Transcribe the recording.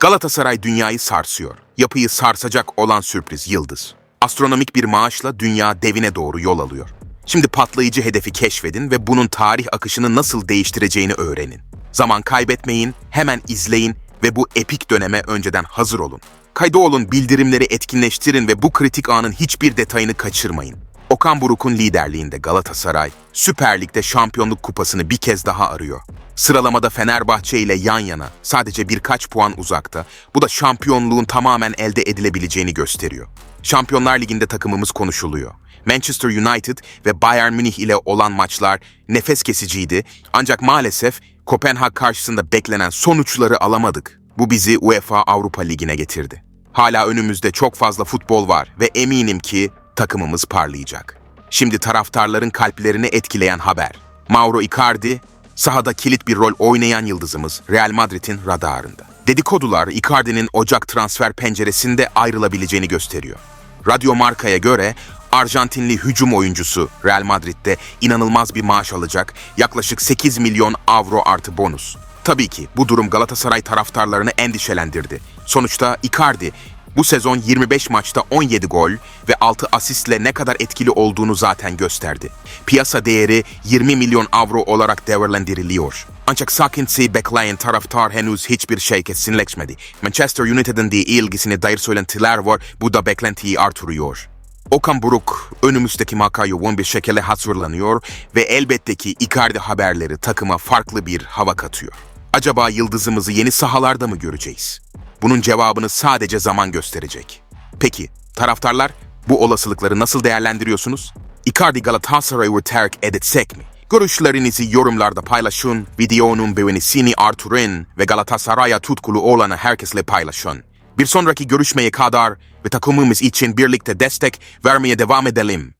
Galatasaray dünyayı sarsıyor. Yapıyı sarsacak olan sürpriz Yıldız. Astronomik bir maaşla dünya devine doğru yol alıyor. Şimdi patlayıcı hedefi keşfedin ve bunun tarih akışını nasıl değiştireceğini öğrenin. Zaman kaybetmeyin, hemen izleyin ve bu epik döneme önceden hazır olun. Kayda olun, bildirimleri etkinleştirin ve bu kritik anın hiçbir detayını kaçırmayın. Okan Buruk'un liderliğinde Galatasaray, Süper Lig'de şampiyonluk kupasını bir kez daha arıyor. Sıralamada Fenerbahçe ile yan yana, sadece birkaç puan uzakta. Bu da şampiyonluğun tamamen elde edilebileceğini gösteriyor. Şampiyonlar Ligi'nde takımımız konuşuluyor. Manchester United ve Bayern Münih ile olan maçlar nefes kesiciydi. Ancak maalesef Kopenhag karşısında beklenen sonuçları alamadık. Bu bizi UEFA Avrupa Ligi'ne getirdi. Hala önümüzde çok fazla futbol var ve eminim ki takımımız parlayacak. Şimdi taraftarların kalplerini etkileyen haber. Mauro Icardi, sahada kilit bir rol oynayan yıldızımız Real Madrid'in radarında. Dedikodular Icardi'nin Ocak transfer penceresinde ayrılabileceğini gösteriyor. Radyo Marka'ya göre Arjantinli hücum oyuncusu Real Madrid'de inanılmaz bir maaş alacak, yaklaşık 8 milyon avro artı bonus. Tabii ki bu durum Galatasaray taraftarlarını endişelendirdi. Sonuçta Icardi bu sezon 25 maçta 17 gol ve 6 asistle ne kadar etkili olduğunu zaten gösterdi. Piyasa değeri 20 milyon avro olarak değerlendiriliyor. Ancak Sakins'i bekleyen taraftar henüz hiçbir şey kesinleşmedi. Manchester United'ın da ilgisine dair söylentiler var, bu da beklentiyi artırıyor. Okan Buruk önümüzdeki makaya yoğun bir şekilde hazırlanıyor ve elbette ki Icardi haberleri takıma farklı bir hava katıyor. Acaba yıldızımızı yeni sahalarda mı göreceğiz? Bunun cevabını sadece zaman gösterecek. Peki, taraftarlar bu olasılıkları nasıl değerlendiriyorsunuz? Icardi Galatasaray'ı terk edecek mi? Görüşlerinizi yorumlarda paylaşın, videonun beğenisini artırın ve Galatasaray'a tutkulu olanı herkesle paylaşın. Bir sonraki görüşmeye kadar ve takımımız için birlikte destek vermeye devam edelim.